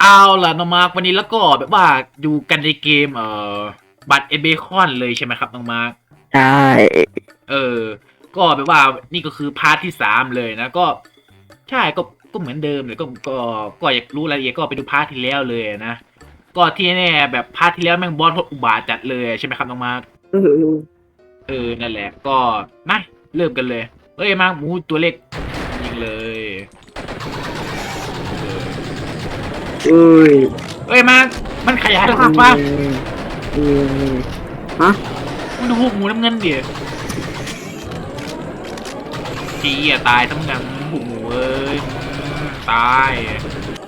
เอาล่ะน้องมาร์ควันนี้แล้วก็แบบว่าอยู่กันในเกมเอ่อบัตรเอเบคอนเลยใช่ไหมครับน้องมาร์คใช่เออ ก็แบบว่านี่ก็คือพาร์ทที่สามเลยนะก็ ใช่ก็ก็เหมือนเดิมเลยก็ก็ก็อยากรู้รายละเอียดก็ไปดูพาร์ทที่แล้วเลยนะก็ที่แน่แบบพาร์ทที่แล้วแม่งบอสโคตรอุบาทจัดเลยใช่ไหมครับน้องมาร์ค เออเออ นั่นแหละ ก็ มา เริ่มกันเลย เอ้ย มาร์คหมูตัวเล็ก ยิงเลย เออเอ้ยเอ้ย มาร์คมันขยายร่างปะเออฮะมันดูหมูน้ำเงินดิจีอะตายทั้งนั้นหมูเอ้ย ตาย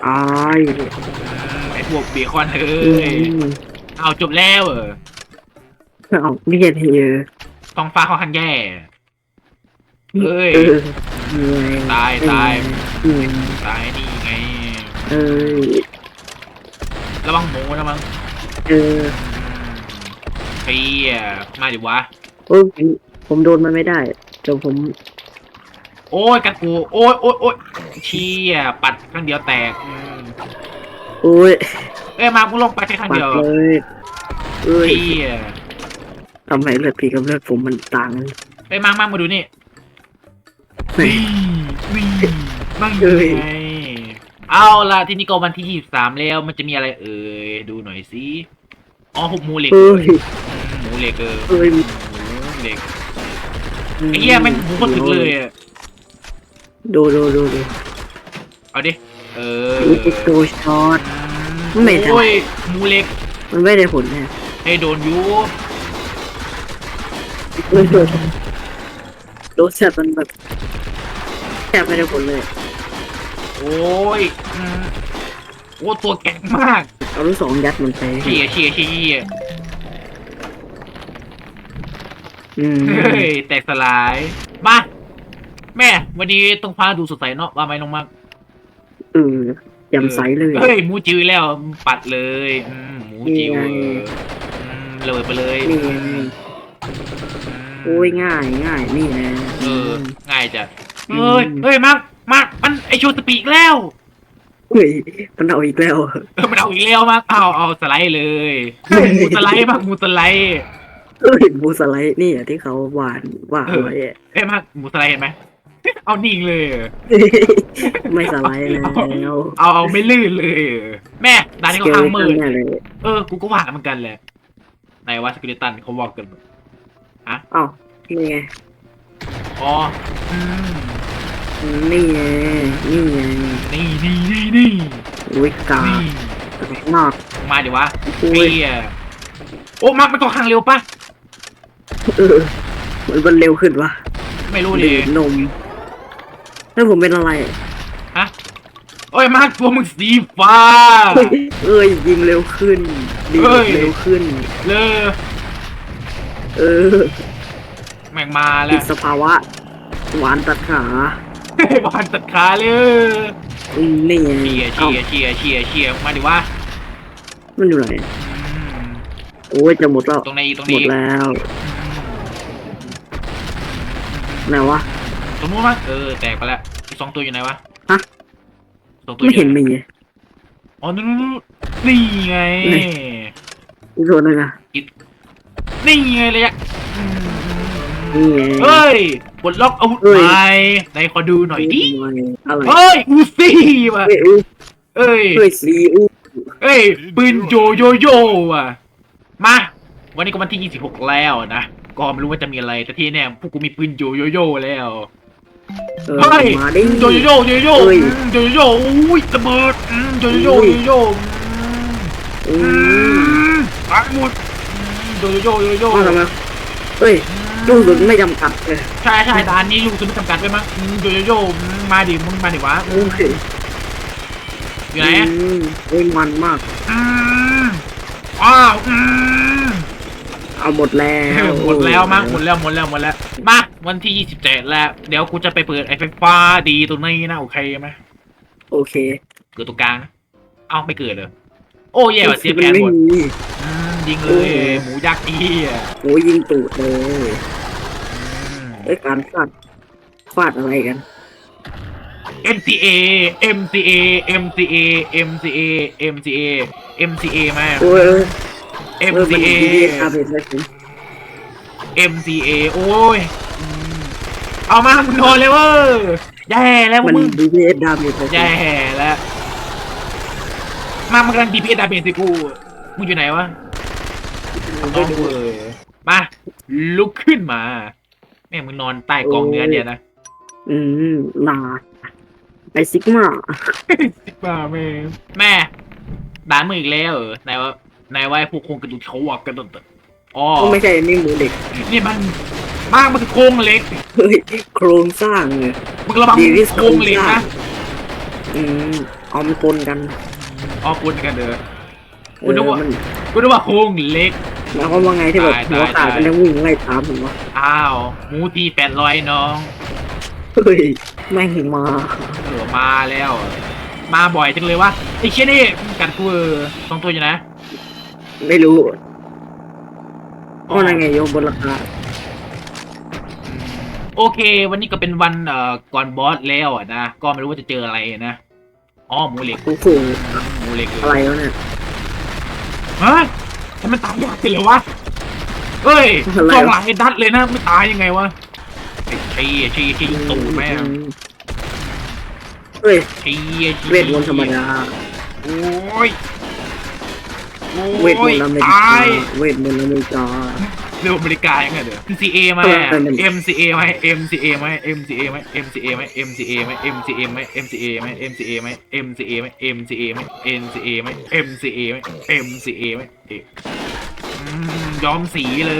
อายอืมไอ้พวกเบคอนเอ้อืยมเอาจบแล้วเออ เอาเรียนเฮย ท้องฟ้าค่อนข้างแย่เอ้ยเออเออตายตายเออตายนี่ไง เออระวังหมูนะมั้งเออเฮียมาดิวะ โอ้ยผมผมโดนมันไม่ได้เดี๋ยวผม โอ้ยกัดกู โอ้ยโอ้ยโอ้ยเชี่ยปัดครั้งเดียวแตกอืมโอ้ยเอ้ยมากูลงไปแค่ครั้งปัดเดียวเลยเอ้ย เชี่ย ทำไมเลือดพี่กับเลือดผมมันต่างกันเอ้ยมามามาดูนี่เฮ้ยวิ่งวิ่งมั่งเอ้ยไงเอาล่ะที่นี่ก็วันที่ยี่สิบสามแล้วมันจะมีอะไรเอ่ยดูหน่อยสิอ๋อหุบหมูเหล็กเอ้ยอืมหมูเหล็กเออเอ้ยหมูเหล็กไอ้เหี้ยแม่งหมูคนถึกเลยอะดูดูดูดูเอาดิเออดูดูช็อต ไม่ได้โอ้ยหมูเหล็กมันไม่ได้ผลแน่ให้โดนอยู ไม่โดนโดนแสบมันแบบแสบไม่ได้ผลเลย โอ้ยอืมโอ้ตัวแข็งมากเอาลูกสองยัดมันไปเชี่ยเชี่ยเชี่ยอืมเฮ้ยแตกสลายมาแม่ วันนี้ต้องพาดูสดใสเนาะว่าไหมน้องมากเออแจ่มใสเลยเฮ้ยหมูจือแล้วปัดเลยอืมหมูจิวนี่ไงอืมเลยไปเลย นี่ไงอืม โอ้ยง่ายง่ายนี่นะเออ ง่ายจ้ะอืมเฮ้ยเฮ้ยมากมากมันไอโชว์สปีกแล้วเฮ้ยมันเอาอีกแล้ว เออมันเอาอีกแล้วมากเอาเอาสไลด์เลยหมูสไลด์มากหมูสไลด์เอ้ยบูสไลด์นี่อะที่เขาหวานหวานไว้อะเอ้ยมากหมูสไลด์เห็นไหม เอานิ่งเลยไม่สไลด์แล้วเอาเอาไม่ลื่นเลย แม่ด่านนี้เกเขาลทางมืดแน่เลย เออ กูก็ว่าเหมือนกันแหละ ไหนว่าสกิลิตันเขาบอกกัน อ้าวนี่ไงอ๋ออืมนี่ไงนี่ไงนี่นี่นี่นี่อุ้ยกานี่มากมาดิวะอุ้เปียยโอ้มักมันก็ข้างเร็วปะเออมันมันเร็วขึ้นวะไม่รู้ดิดื่มนมแล้วผมเป็นอะไรฮะโอ้ยมาตัวมึงสีฟ้าเฮ้ยเอ้ยยิงเร็วขึ้นดีเฮ้ยเร็วขึ้นเลย เออแม่งมาแล้ติวดสภาวะ หวานตัดขาบอลตัดขาเลยอืมนี่ไงเชียร์เอ้าเชียร์เชียร์เชียร์เชียร์มาดิวะมันอยู่ไหนอืมโอ้ยจะหมดแล้ว ตรงไหนอีกตรงหมนี้ดแล้วไหนวะตรงนู้นมั้งเออแตกไปแล้วอีกสองตัวอยู่ไหนวะฮะ สองตัวไม่อยู่เห็นไหนมี อ๋อนู่นนู่นนู่นนี่ไงไหน อีกตัวหนึงอะ นี่ไงเลยอะนี่ไงเฮ้ยปลดล็อกอาวุธเฮ้ยใหม่ไหนขอดูหน่อยดิอะไรเฮ้ยอูซี่ว่ะเฮ้ยอู้เอ้ยเฮ้ยซีอู้เอ้ยปืนโยโยโย่ว่ะมา วันนี้ก็วันที่ 26 แล้วนะก็ไม่รู้ว่าจะมีอะไร แต่ที่แน่พวกกูมีปืนโยโยโย่แล้วเออเฮ้ยมาดิโยโยโย่โยโยโย่เฮ้ยอืมโยโยโย่อุ้ยระเบิดอืมโยโยโย่อุ้โยยโยโย่อือืมมตายหมดอืม โยโยโยโยโย่มาทำไมเฮ้ยลูกสุดไม่จำกัดเลยใช่ใช่ด่านนี้ลูกจะไม่จำกัดไว้มั้งอืมโยโยโย่อืมมาดิมึงมาดิวะโอ้ยอยู่ไหนอะอืมโอ้ยมันมาก อืมอ้าวอืมเอาหมดแล้วหมดแล้วมั้งหมดแล้วหมดแล้วหมดแล้วมาวันที่27แล้ว เดี๋ยวกูจะไปเปิดไอ้ไฟฟ้าดีตรงนี้นะโอเคไหมโอเคเกิดตรงกลางนะเอ้าไม่เกิดเลยโอ้แย่ว่ะเสียแผนไม่หมดมีอืม ยิงเลยโอ้หมูยักษ์อีอะโอ้ยยิงตูดเลยเอ้ยการฟาดฟาดอะไรกัน MCA MCA MCA MCA MCA MCA มา โอ้ยเอ้ยเออมัน MCA ดีดีอาเบสเลยสิ MCA โอ้ยอืมเอามามึงนอนเลยเว้ยแย่แล้วพวมักนมึงดีดีดาเมจเลยสิแย่แล้วมามันกำลัง DPS ดาเมจสิกูมึงอยู่ไหนวะไป ต้องดูเว้ยมาลุกขึ้นมา แม่งมึงนอนใต้กองเนื้อเนี่ยนะอืมนาไอซิกมาบ้าแม่แม่ด่านมึงอีกแล้วเหรอนายว่านายว่าไอ้พวกโครงกระดูกเขาวกกันตดอ๋อก็ไม่ใช่นี่หมูเด็กนี่มันมากมันคือโครงเหล็กเฮ้ยโครงสร้างเนี่ยมึงระวังดีที่สุดโครงเหล็กนะอืมเอามันปนกันอ๋อคุณกันเด้อเอกูนึอกว่ามันกูนึกว่าโครงเหล็ก แล้วก็ว่าไงที่แบบตายหัวขาดตายมันยังวิ่งไล่ตามผมวะอ้าวหมูทีแปดร้อยน้องเฮ้ยแม่งมาเออมาแล้ว มาบ่อยจังเลยวะไอ้เชี่ยนี่มันกัดกูเออสองตัวอยู่นะไม่รู้ว่าไงโยมบนราคาโอเค วันนี้ก็เป็นวันเอ่อก่อนบอสแล้วอะนะก็ไม่รู้ว่าจะเจออะไรนะอ๋อหมูเหล็กโอ้โหหมูเหล็กเออะไรอวะเนี่ยฮะ ทำไมตายยากไปเลยวะเฮ้ยอะไรวะสองหลังไอ้ดัดเลยนะไม่ตายยังไงวะไอ้เชี่ยเชี่ยเชี่ยยิงตูดแม่งเฮ้ยเชี่ยชี่ยเวทมนต์ธรรมดา โอ้ยโอ้ เวทมนยต์อเมริตกาายเวทมนต์อเมริกา เร็วอเมริกายังไงเด้อ MCA ไหมเออเป็น MCA ไหม MCA ไหม MCA ไหม MCA ไหม MCA ไหม MCA ไหม MCA ไหม MCA ไหม MCA ไหม MCA ไหม MCA ไหม MCA ไหม MCA ไหมเอ๊ะอืมยอมสีเล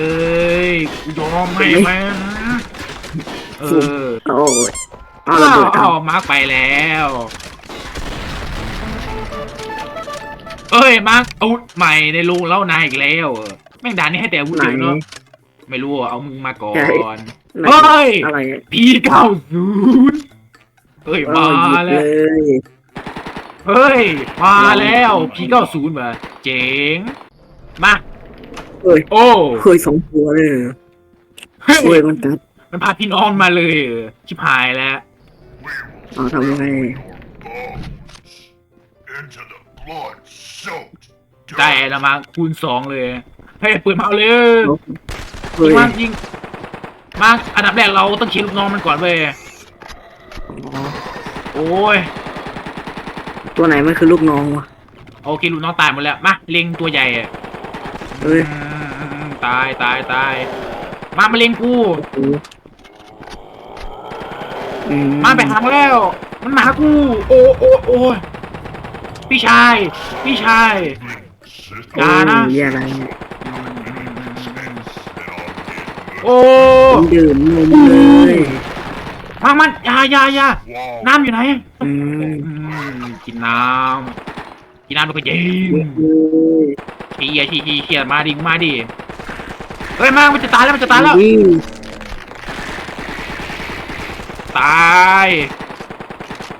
ยกูยอมให้แม่งเออโอ้ยเอาอ้าระเบิดวทอ้าวมาร์กไปแล้ว เอ้ยมาร์กอาวุธใหม่ในโรงแล้วนายอีกแล้วเออแม่งด่านนี้ให้แต่อาวุธไหนเดียวเนาะไม่รู้อะเอามึงมาก่อใช่นไหนเฮ้ยอะไรพีเก้าศูนย์เฮ้ยเอมาอหยิบแล้เลวยเฮ้ยมาแล้วพีเก้าศูนย์มาเจ๋งมาเฮ้ยโอ้เคยสองตัวเลยเหรอเฮ้ยเฮ้ยมันกัดมันพาพี่น้องมาเลยเออชิบหายแล้วเอาทำยังไง into the blood soaked ได้แล้วมาคูณสองเลยเฮ้ยปืนมาเอาเลยเฮ้ยิยงมายิงมาอันดับแรกเราต้องเคลียร์ลูกน้องมันก่อนเว้ยอ๋อโอ้ยตัวไหนมันคือลูกน้องวะโอเคลูกน้องตายหมดแล้วมาเล็งตัวใหญ่อะเฮ้ยอืมอืมอืมตายตายตายมามาเล็งกูโอ้โหอืมาไปหามาแล้ว มันมาหากู โอ้โอ้โอ้ย พี่ชาย พี่ชาย System อย่านะโอ้ยอย่าอะไรเนี่ยโอ้ผมดื่มนมเลยมามันอยาอยาอยา Wow. น้ำอยู่ไหนอืมอืมกินน้ำกินน้ำแล้วก็ยิงเฮ้ยเชียร์เชียร์เชียร์เชียร์มาดิมาดิเฮ้ยมามันจะตายแล้วมันจะตายแล้ว วิ่งตาย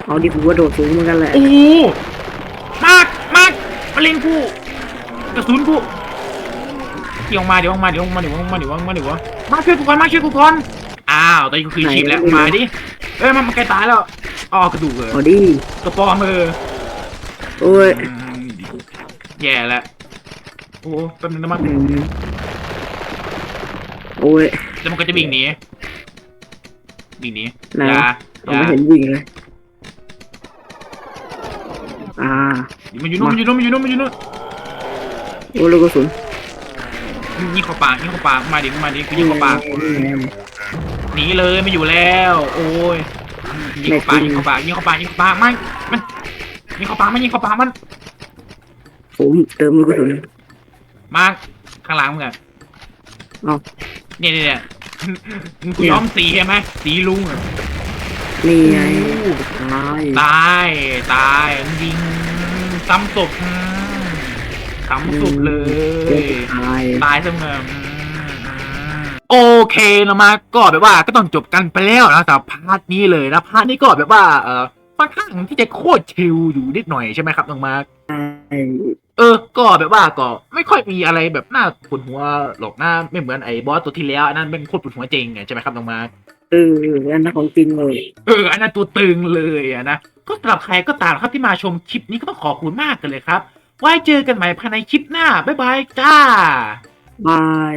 เอาดิกูว่าโดดสูงเหมือนกันแหละโอ้มากมากมา เล็งกูกระสุนกูเดี๋ยวออกมาเดี๋ยวออกมาเดี๋ยวออกมาเดี๋ยวออกมาเดี๋ยวออกมาเดี๋ยวออกมาช่วยกูก่อนมาช่วยกูก่อนอ้าวตอนนี้กูคือชีพแล้วมาดิเอ้ยมันมันใกล้ตายแล้วอ๋อกระดูกเลยเอาดิกระปอมเออโอ้ยแย่แล้วโอ้แป๊บนึงนะมันโอ้ยแล้วมันก็จะวิ่งหนีวิ่งหนีนอย่าวะเราย่าไม่เห็นวิ่งเลย อ่ามันอยู่นู่นมันอยู่นู่นมันอยู่นู่นมันอยู่นู่นโอ้ลูกกระสุนยิงเข้าปากยิงเข้าปากมาดิมาดิกูยิงเข้าปากนี่ไงหนีเลยไม่อยู่แล้ว โอ้ยยิงเข้าปากยิงเข้าปากยิงเข้าปากยิงเข้าปากมันมันยิงเข้าปากมันยิงเข้าปากมันผมเติมลูกกระสุนมาข้างหลังมึงอะเอ้าเนี่ยเนี่ยเนี่ยมึงกูเนี่ยย้อมสีใช่ไหมสีลุงอะนี่ไงอู้ตายตาย ตายยิงซ้ำศพอืมซ้ำศพเลย ตาย ตายเสมอโอเคนะมาก็แบบว่าก็ต้องจบกันไปแล้วนะสำหรับพาร์ทนี้เลยนะพาร์ทนี้ก็แบบว่าเออค่อนข้างที่จะโคตรชิลอยู่นิดหน่อยใช่ไหมครับน้องมาร์คไอ้เออ ก็แบบว่าก็ไม่ค่อยมีอะไรแบบน่าปวดหัวหรอกหน้าไม่เหมือนไอ้บอสตัวที่แล้วอันนั้นเป็นโคตรปวดหัวจริงไงใช่ไหมครับน้องมาร์ค เอออันนั้นของจริงเลย เอออันนั้นตัวตึงเลยอะนะก็สำหรับใครก็ตามครับที่มาชมคลิปนี้ก็ต้องขอบคุณมากกันเลยครับ ไว้เจอกันใหม่ภายในคลิปหน้า บ๊ายบายจ้า บาย